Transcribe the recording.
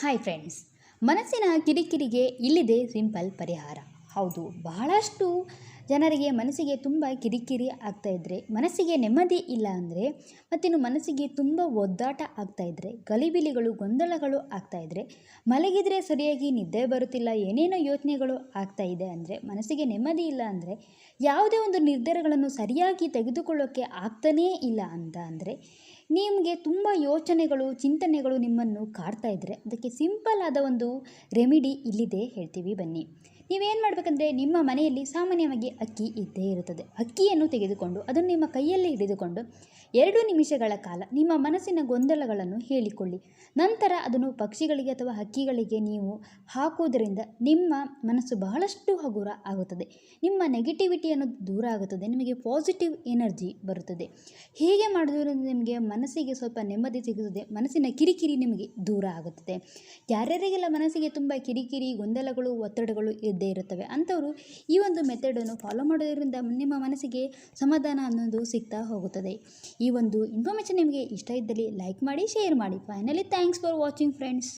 Hi friends ಮನಸ್ಸಿನ ಕಿರಿಕಿರಿಗೆ ಇಲ್ಲಿದೆ simple ಪರಿಹಾರ. ಹೌದು, ಬಹಳಷ್ಟು ಜನರಿಗೆ ಮನಸ್ಸಿಗೆ ತುಂಬ ಕಿರಿಕಿರಿ ಆಗ್ತಾ ಇದ್ದರೆ ಮನಸ್ಸಿಗೆ ನೆಮ್ಮದಿ ಇಲ್ಲ ಅಂದರೆ ಮತ್ತಿನ್ನು ಮನಸ್ಸಿಗೆ ತುಂಬ ಒದ್ದಾಟ ಆಗ್ತಾ ಇದ್ದರೆ ಗಲಿಬಿಲಿಗಳು, ಗೊಂದಲಗಳು ಆಗ್ತಾ ಇದ್ದರೆ ಮಲಗಿದರೆ ಸರಿಯಾಗಿ ನಿದ್ದೆ ಬರುತ್ತಿಲ್ಲ, ಏನೇನೋ ಯೋಚನೆಗಳು ಆಗ್ತಾ ಇದೆ ಅಂದರೆ, ಮನಸ್ಸಿಗೆ ನೆಮ್ಮದಿ ಇಲ್ಲ ಅಂದರೆ, ಯಾವುದೇ ಒಂದು ನಿರ್ಧಾರಗಳನ್ನು ಸರಿಯಾಗಿ ತೆಗೆದುಕೊಳ್ಳೋಕ್ಕೆ ಆಗ್ತಾನೇ ಇಲ್ಲ ಅಂತ ಅಂದರೆ, ನಿಮಗೆ ತುಂಬ ಯೋಚನೆಗಳು, ಚಿಂತನೆಗಳು ನಿಮ್ಮನ್ನು ಕಾಡ್ತಾ ಇದ್ದರೆ ಅದಕ್ಕೆ ಸಿಂಪಲ್ ಆದ ಒಂದು ರೆಮಿಡಿ ಇಲ್ಲಿದೆ ಹೇಳ್ತೀವಿ ಬನ್ನಿ. ನೀವೇನು ಮಾಡಬೇಕಂದ್ರೆ ನಿಮ್ಮ ಮನೆಯಲ್ಲಿ ಸಾಮಾನ್ಯವಾಗಿ ಅಕ್ಕಿ ಇದ್ದೇ ಇರುತ್ತದೆ. ಅಕ್ಕಿಯನ್ನು ತೆಗೆದುಕೊಂಡು ಅದನ್ನು ನಿಮ್ಮ ಕೈಯಲ್ಲಿ ಹಿಡಿದುಕೊಂಡು ಎರಡು ನಿಮಿಷಗಳ ಕಾಲ ನಿಮ್ಮ ಮನಸ್ಸಿನ ಗೊಂದಲಗಳನ್ನು ಹೇಳಿಕೊಳ್ಳಿ. ನಂತರ ಅದನ್ನು ಪಕ್ಷಿಗಳಿಗೆ ಅಥವಾ ಹಕ್ಕಿಗಳಿಗೆ ನೀವು ಹಾಕುವುದರಿಂದ ನಿಮ್ಮ ಮನಸ್ಸು ಬಹಳಷ್ಟು ಹಗುರ ಆಗುತ್ತದೆ. ನಿಮ್ಮ ನೆಗೆಟಿವಿಟಿ ಅನ್ನೋದು ದೂರ ಆಗುತ್ತದೆ. ನಿಮಗೆ ಪಾಸಿಟಿವ್ ಎನರ್ಜಿ ಬರುತ್ತದೆ. ಹೀಗೆ ಮಾಡೋದ್ರಿಂದ ನಿಮಗೆ ಮನಸ್ಸಿಗೆ ಸ್ವಲ್ಪ ನೆಮ್ಮದಿ ಸಿಗುತ್ತದೆ? ಮನಸ್ಸಿನ ಕಿರಿಕಿರಿ ನಿಮಗೆ ದೂರ ಆಗುತ್ತದೆ. ಯಾರ್ಯಾರಿಗೆಲ್ಲ ಮನಸ್ಸಿಗೆ ತುಂಬ ಕಿರಿಕಿರಿ, ಗೊಂದಲಗಳು, ಒತ್ತಡಗಳು ಇದ್ದೇ ಇರುತ್ತವೆ ಅಂಥವರು ಈ ಒಂದು ಮೆಥಡನ್ನು ಫಾಲೋ ಮಾಡೋದರಿಂದ ನಿಮ್ಮ ಮನಸ್ಸಿಗೆ ಸಮಾಧಾನ ಅನ್ನೋದು ಸಿಗ್ತಾ ಹೋಗುತ್ತದೆ. ಈ ಒಂದು ಇನ್ಫಾರ್ಮೇಷನ್ ನಿಮಗೆ ಇಷ್ಟ ಇದ್ದಲ್ಲಿ ಲೈಕ್ ಮಾಡಿ ಶೇರ್ ಮಾಡಿ. Finally thanks for watching friends